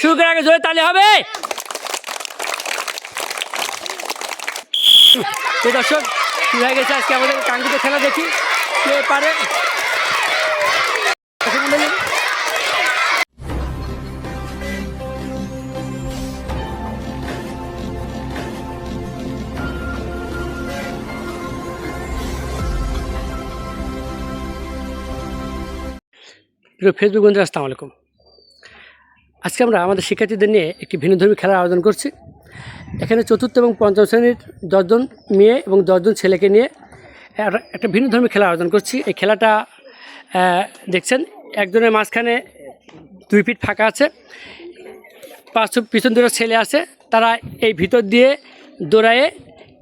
শুরু করার আগে জোরে তালে হবে। দর্শক শুরু হয়ে গেছে আজকে আমাদের কাঙ্ক্ষিত খেলা দেখি? কে পারে? প্রিয় ফেসবুক বন্ধুরা, আসসালামু আলাইকুম। আজকে আমরা আমাদের শিক্ষার্থীদের নিয়ে একটি ভিন্নধর্মী খেলার আয়োজন করছি। এখানে চতুর্থ এবং পঞ্চম শ্রেণির দশজন মেয়ে এবং দশজন ছেলেকে নিয়ে একটা- একটা ভিন্ন ধর্মী খেলা আয়োজন করছি। এই খেলাটা দেখছেন, একজনের মাঝখানে দুই ফিট ফাঁকা আছে, পাঁচ পিছন দুটো ছেলে আছে। তারা এই ভিতর দিয়ে দৌড়ায়ে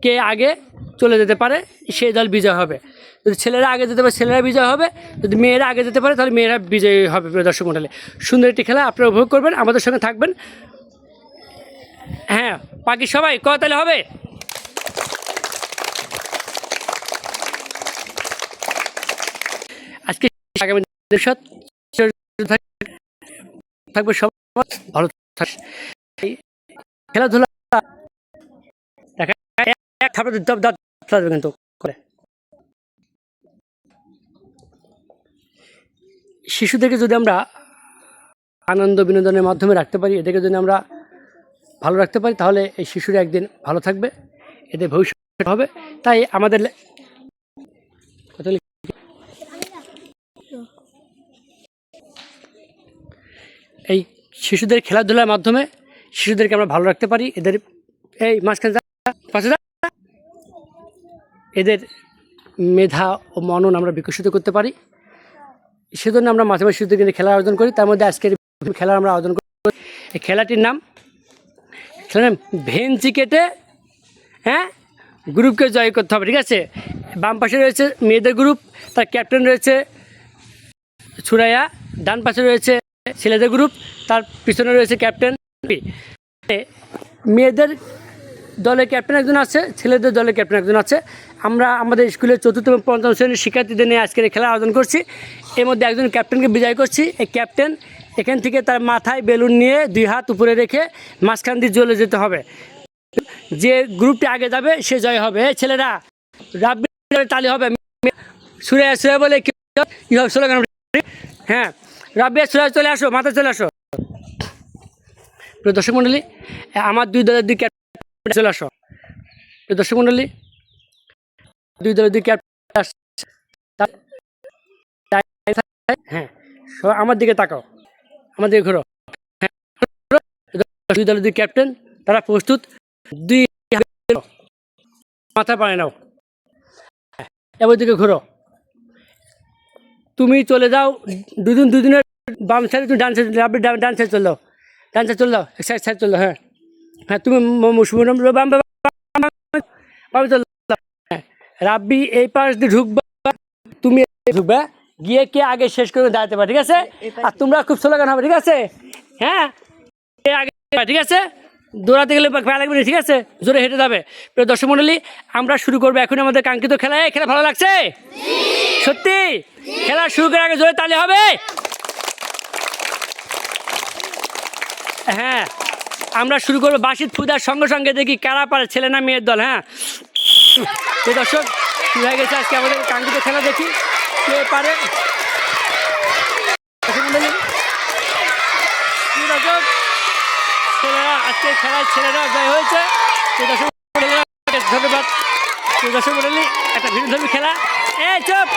কে আগে চলে যেতে পারে, সেই দল বিজয় হবে। যদি ছেলেরা আগে যেতে পারে ছেলেরা বিজয় হবে যদি মেয়েরা আগে যেতে পারে তাহলে মেয়েরা বিজয়ী হবে দর্শক মণ্ডলে সুন্দর একটি খেলা আপনারা উপভোগ করবেন আমাদের সঙ্গে থাকবেন হ্যাঁ বাকি সবাই ক তাহলে হবে আজকে আগামী থাকবে সব ভালো খেলাধুলা দেখা কিন্তু করে শিশুদেরকে যদি আমরা আনন্দ বিনোদনের মাধ্যমে রাখতে পারি, এদেরকে যদি আমরা ভালো রাখতে পারি, তাহলে এই শিশুরা একদিন ভালো থাকবে, এদের ভবিষ্যৎ হবে। তাই আমাদের এই শিশুদের খেলাধুলার মাধ্যমে শিশুদেরকে আমরা ভালো রাখতে পারি, এদের এই মাঝখানে এদের মেধা ও মনন আমরা বিকশিত করতে পারি। সেজন্য আমরা মাঝে মাঝে শিশুদেরকে নিয়ে খেলা আয়োজন করি। তার মধ্যে আজকের খেলা আমরা আয়োজন করি। এই খেলাটির নাম, খেলার নাম ভেঞ্চি কেটে হ্যাঁ? গ্রুপকে জয় করতে হবে, ঠিক আছে? বাম পাশে রয়েছে মেয়েদের গ্রুপ, তার ক্যাপ্টেন রয়েছে ছুরাইয়া ডান পাশে রয়েছে ছেলেদের গ্রুপ, তার পিছনে রয়েছে ক্যাপ্টেন। মেয়েদের দলের ক্যাপ্টেন একজন আছে, ছেলেদের দলের ক্যাপ্টেন একজন আছে। আমরা আমাদের স্কুলের চতুর্থ এবং পঞ্চম শ্রেণির শিক্ষার্থীদের নিয়ে আজকের খেলা আয়োজন করছি। এর মধ্যে একজন ক্যাপ্টেনকে বিজয় করছি। এই ক্যাপ্টেন এখান থেকে তার মাথায় বেলুন নিয়ে দুই হাত উপরে রেখে মাঝখান দিয়ে জ্বলে যেতে হবে। যে গ্রুপটি আগে যাবে, সে জয় হবে। ছেলেরা, রাব্বি তালি হবে। সুরে সুরে বলে হ্যাঁ রাব্বিয়া সুরে চলে আসো, মাথায় চলে আসো। দর্শক মণ্ডলী, আমার দুই দলের দুই চলে আসো। দর্শক মণ্ডলী দুই দলের দুই হ্যাঁ আমার দিকে তাকাও আমার দিকে ঘোরো দুই দলের দুই ক্যাপ্টেন তারা প্রস্তুত। দুই মাথা পায় নাও। হ্যাঁ, এবার দিকে ঘোরো তুমি চলে যাও দুদিন দুদিনের বাম সাইডে তুমি ডান সাইড ডান সাইড চলে যাও। ডান সাইড চলে যাও এক সাইড সাইড চলে যাও হ্যাঁ। হ্যাঁ তুমি রাব্বি এই পাশ দিয়ে ঢুকবা তুমি ঢুকবে গিয়ে কে আগে শেষ করে দাঁড়াতে পারে ঠিক আছে? আর তোমরা খুব স্লোগান হবে ঠিক আছে? হ্যাঁ? কে আগে ঠিক আছে? দৌড়াতে গেলে ভালো লাগবে না, ঠিক আছে? জোরে হেঁটে যাবে। প্রিয় দর্শক মণ্ডলী আমরা শুরু করব এখন আমাদের কাঙ্ক্ষিত খেলা। খেলা ভালো লাগছে? সত্যি? খেলা শুরু করার আগে জোরে তালে হবে? হ্যাঁ। আমরা শুরু করব। বাসিত ফুদার সঙ্গে সঙ্গে দেখি কারা পারে ছেলে না মেয়ের দল হ্যাঁ? দর্শক, শুরু হয়ে গেছে আজকে আমাদের কাঙ্ক্ষিত খেলা, দেখি কে পারে। দর্শক ছেলেরা, আজকে খেলায় ছেলেরা জয় হয়েছে। ধন্যবাদ। দর্শক মণ্ডলী একটা ভিন্ন খেলা। এই চুপ!